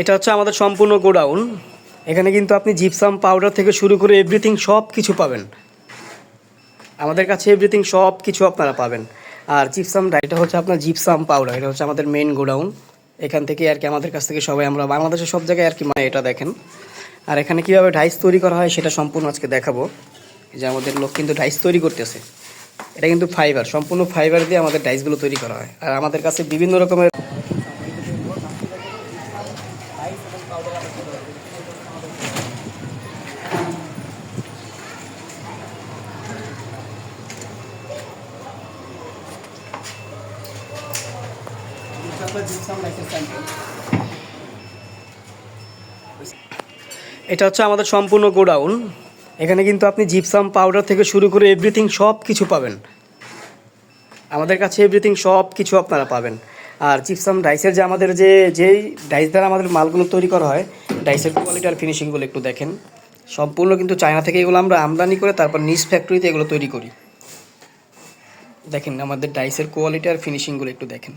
এটা হচ্ছে আমাদের সম্পূর্ণ গোডাউন। এখানে কিন্তু আপনি জিপসাম পাউডার থেকে শুরু করে এভরিথিং সব কিছু পাবেন। আমাদের কাছে এভরিথিং সব কিছু আপনারা পাবেন। আর জিপসাম এটা হচ্ছে আপনার জিপসাম পাউডার এটা হচ্ছে আমাদের মেন গোডাউন। এখান থেকে আর কি আমাদের কাছ থেকে সবাই, আমরা বাংলাদেশের সব জায়গায় আর কি মানে এটা দেখেন। আর এখানে কীভাবে ডাইস তৈরি করা হয় সেটা সম্পূর্ণ আজকে দেখাবো। যে আমাদের লোক কিন্তু ডাইস তৈরি করতেছে। এটা কিন্তু ফাইবার সম্পূর্ণ ফাইবার দিয়ে আমাদের ডাইসগুলো তৈরি করা হয়। আর আমাদের কাছে বিভিন্ন রকমের এটা হচ্ছে আমাদের সম্পূর্ণ গোডাউন। এখানে কিন্তু আপনি জিপসাম পাউডার থেকে শুরু করে এভরিথিং সব কিছু পাবেন। আমাদের কাছে এভরিথিং সব কিছু আপনারা পাবেন। আর জিপসাম ডাইসের যে আমাদের যে, যেই ডাইস দ্বারা আমাদের মালগুলো তৈরি করা হয় ডাইসের কোয়ালিটি আর ফিনিশিংগুলো একটু দেখেন। সম্পূর্ণ কিন্তু চায়না থেকে এগুলো আমরা আমদানি করে তারপর নিজ ফ্যাক্টরিতে এগুলো তৈরি করি। দেখেন আমাদের ডাইসের কোয়ালিটি আর ফিনিশিংগুলো একটু দেখেন।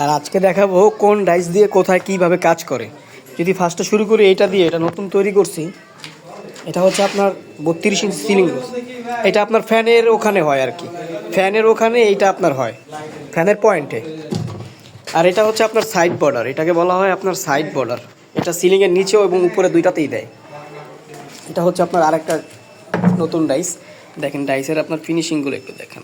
আর আজকে দেখাবো কোন ডাইস দিয়ে কোথায় কীভাবে কাজ করে। যদি ফার্স্টে শুরু করি এটা দিয়ে এটা নতুন তৈরি করছি। এটা হচ্ছে আপনার বত্রিশ ইঞ্চি সিলিং এটা আপনার ফ্যানের ওখানে হয় আর কি। ফ্যানের ওখানে এইটা আপনার হয়, ফ্যানের পয়েন্টে আর এটা হচ্ছে আপনার সাইড বর্ডার এটাকে বলা হয় আপনার সাইড বর্ডার এটা সিলিংয়ের নিচেও এবং উপরে দুইটাতেই দেয়। এটা হচ্ছে আপনার আরেকটা নতুন ডাইস দেখেন ডাইসের আপনার ফিনিশিংগুলো একটু দেখেন।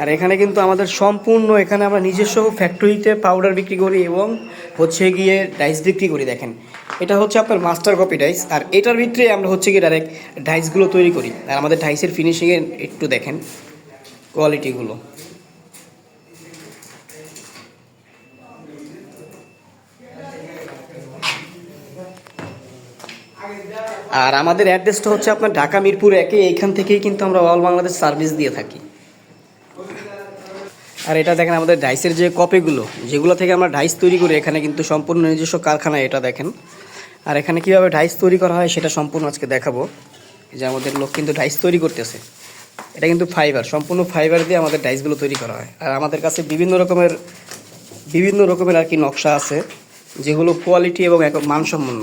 আর এখানে কিন্তু আমাদের সম্পূর্ণ, এখানে আমরা নিজস্ব ফ্যাক্টরিতে পাউডার বিক্রি করি এবং হচ্ছে গিয়ে ডাইস বিক্রি করি, দেখেন। এটা হচ্ছে আপনার মাস্টার কপি ডাইস আর এটার ভিতরে আমরা হচ্ছে গিয়ে ডাইরেক্ট ডাইসগুলো তৈরি করি। আর আমাদের ডাইসের ফিনিশিংয়ে একটু দেখেন কোয়ালিটিগুলো আর আমাদের অ্যাড্রেসটা হচ্ছে আপনার ঢাকা মিরপুর একে, এইখান থেকেই কিন্তু আমরা অল বাংলাদেশ সার্ভিস দিয়ে থাকি। আর এটা দেখেন আমাদের ডাইসের যে কপিগুলো, যেগুলো থেকে আমরা ডাইস তৈরি করি, এখানে কিন্তু সম্পূর্ণ নিজস্ব কারখানা এটা দেখেন। আর এখানে কীভাবে ডাইস তৈরি করা হয় সেটা সম্পূর্ণ আজকে দেখাবো। যে আমাদের লোক কিন্তু ডাইস তৈরি করতেছে। এটা কিন্তু ফাইবার, সম্পূর্ণ ফাইবার দিয়ে আমাদের ডাইসগুলো তৈরি করা হয়। আর আমাদের কাছে বিভিন্ন রকমের বিভিন্ন রকমের আর কি নকশা আছে যেগুলো কোয়ালিটি এবং মানসম্পন্ন।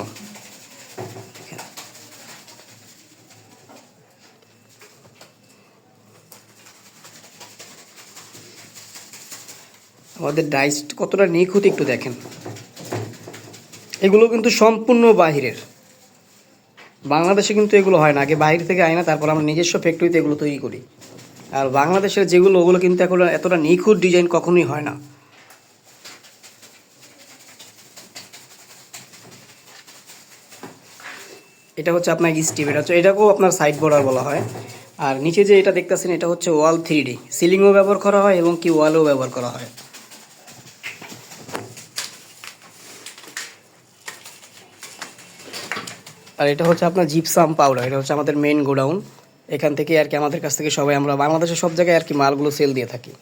আমাদের ডাইস কতটা নিখুঁত একটু দেখেন। এগুলো কিন্তু সম্পূর্ণ বাহিরের। বাংলাদেশে কিন্তু এগুলো হয় না। আগে বাইরে থেকে আয় না, তারপর আমরা নিজস্ব ফ্যাক্টরিতে এগুলো তৈরি করি। আর বাংলাদেশের যেগুলো, ওগুলো কিন্তু এখন এতটা নিখুঁত ডিজাইন কখনোই হয় না। এটা হচ্ছে আপনার স্টিভ এটা হচ্ছে, এটাকেও আপনার সাইড বর্ডার বলা হয়। আর নিচে যে এটা দেখতেছেন, এটা হচ্ছে ওয়াল থ্রি ডি সিলিংও ব্যবহার করা হয় এবং কি ওয়ালও ব্যবহার করা হয়। আর এটা হচ্ছে আপনার জিপসাম পাউডার এটা হচ্ছে আমাদের মেন গোডাউন এখান থেকে আর কি আমাদের কাছ থেকে সবাই আমরা বাংলাদেশের সব জায়গায় আর কি মালগুলো সেল দিয়ে থাকি।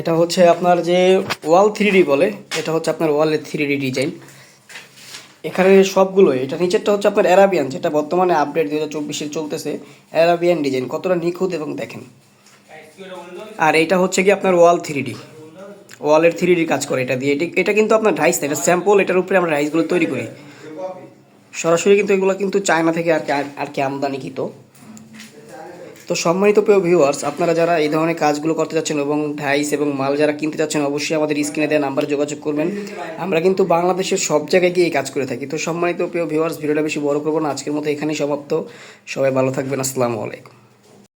এটা হচ্ছে আপনার যে ওয়াল থ্রি বলে, এটা হচ্ছে আপনার ওয়ালের থ্রি ডিজাইন এখানে সবগুলো, এটা নিচেরটা হচ্ছে আপনার অ্যারাবিয়ান যেটা বর্তমানে আপডেট দু হাজার চব্বিশে চলতেছে। অ্যারাবিয়ান ডিজাইন কতটা নিখুঁত এবং দেখেন। আর এটা হচ্ছে কি আপনার ওয়াল থ্রি ডি ওয়ালের থ্রি ডি কাজ করে এটা দিয়ে। এটা কিন্তু আপনার রাইস এটা স্যাম্পল এটার উপরে আমরা রাইসগুলো তৈরি করি। সরাসরি কিন্তু এগুলো কিন্তু চায়না থেকে আর কি আর কি আমদানিকৃত। তো সম্মানিত প্রিয় ভিউয়ার্স আপনারা যারা এই ধরনের কাজগুলো করতে যাচ্ছেন এবং ঢাইস এবং মাল যারা কিনতে যাচ্ছেন, অবশ্যই আমাদের স্ক্রিনে দেওয়া নাম্বারে যোগাযোগ করবেন। আমরা কিন্তু বাংলাদেশের সব জায়গায় গিয়ে এই কাজ করে থাকি। তো সম্মানিত প্রিয় ভিউয়ার্স ভিডিওটা বেশি বড় করব না, আজকের মতো এখানেই সমাপ্ত। সবাই ভালো থাকবেন, আসসালামু আলাইকুম।